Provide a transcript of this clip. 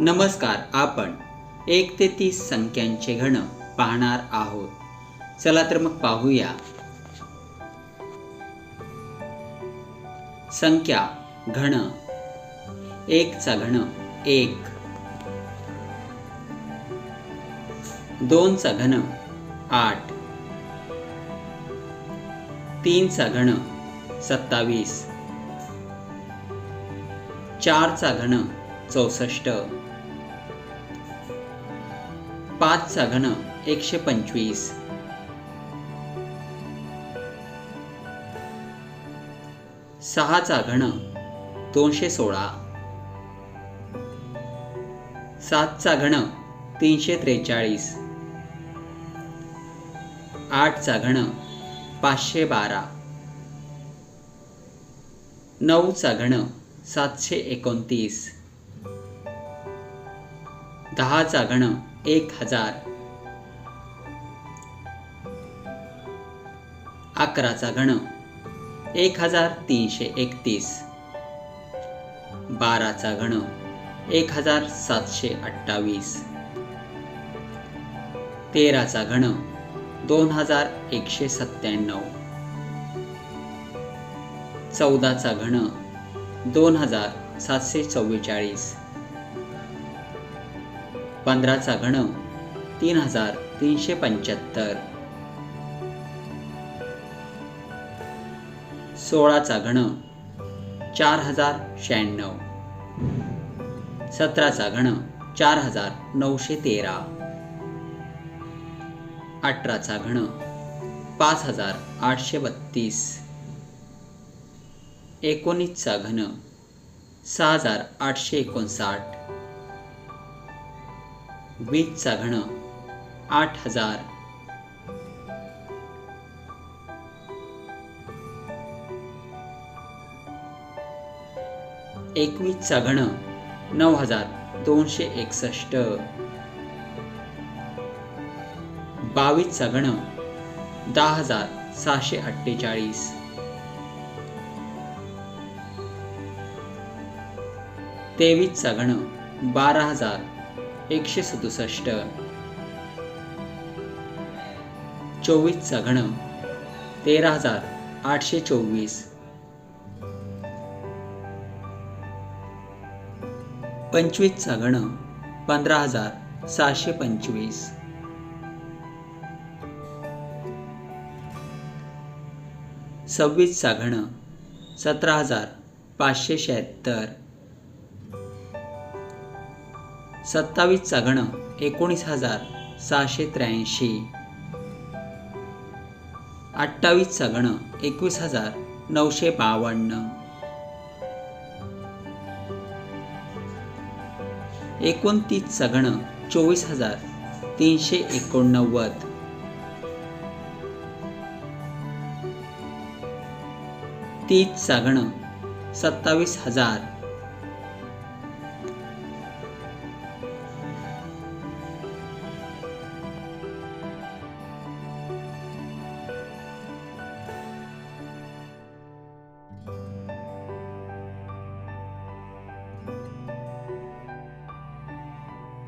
नमस्कार आपण एक ते तीस संख्यांचे घन पाहणार आहोत. चला तर मग पाहूया. संख्या घन. एकचा घन एक. दोनचा घन आठ. तीनचा घन सत्तावीस. चारचा घन चौसष्ट. पाचचा घन एकशे पंचवीस. सहाचा घन दोनशे सोळा. सातचा घन तीनशे त्रेचाळीस. आठचा घन पाचशे बारा. नऊचा घन सातशे एकोणतीस. दहाचा घण एक हजार. अकराचा घण एक हजार तीनशे एकतीस. बाराचा घण एक हजार सातशे अठ्ठावीस. तेराचा घण दोन हजार एकशे सत्त्याण्णव. चौदाचा घण दोन हजार सातशे चव्वेचाळीस. पंधराचा घन तीन हजार तीनशे पंच्याहत्तर. सोळाचा घन चार हजार शहाण्णव. सतराचा घन चार हजार नऊशे तेरा. अठराचा घन पाच हजार आठशे बत्तीस. एकोणीसचा घन सहा हजार आठशे एकोणसाठ. वीज चाघणं आठ हजार. एकवीसचा चाघणं नऊ हजार दोनशे एकसष्ट. बावीसचा चाघणं दहा हजार सहाशे अठ्ठेचाळीस. तेवीसचा चाघणं बारा हजार एकशे सदुसष्ट चोवीसचा घण. तेरा हजार आठशे चोवीस. पंचवीसचा घण. पंधरा हजार सहाशे पंचवीस. सव्वीसचा घण. सतरा हजार पाचशे शहात्तर. सत्तावीसचा घन एकोणीस हजार सहाशे त्र्याऐंशी. अठ्ठावीसचा घन एकवीस हजार नऊशे बावन्न. एकोणतीसचा घन चोवीस हजार तीनशे एकोणनव्वद. तीसचा घन सत्तावीस हजार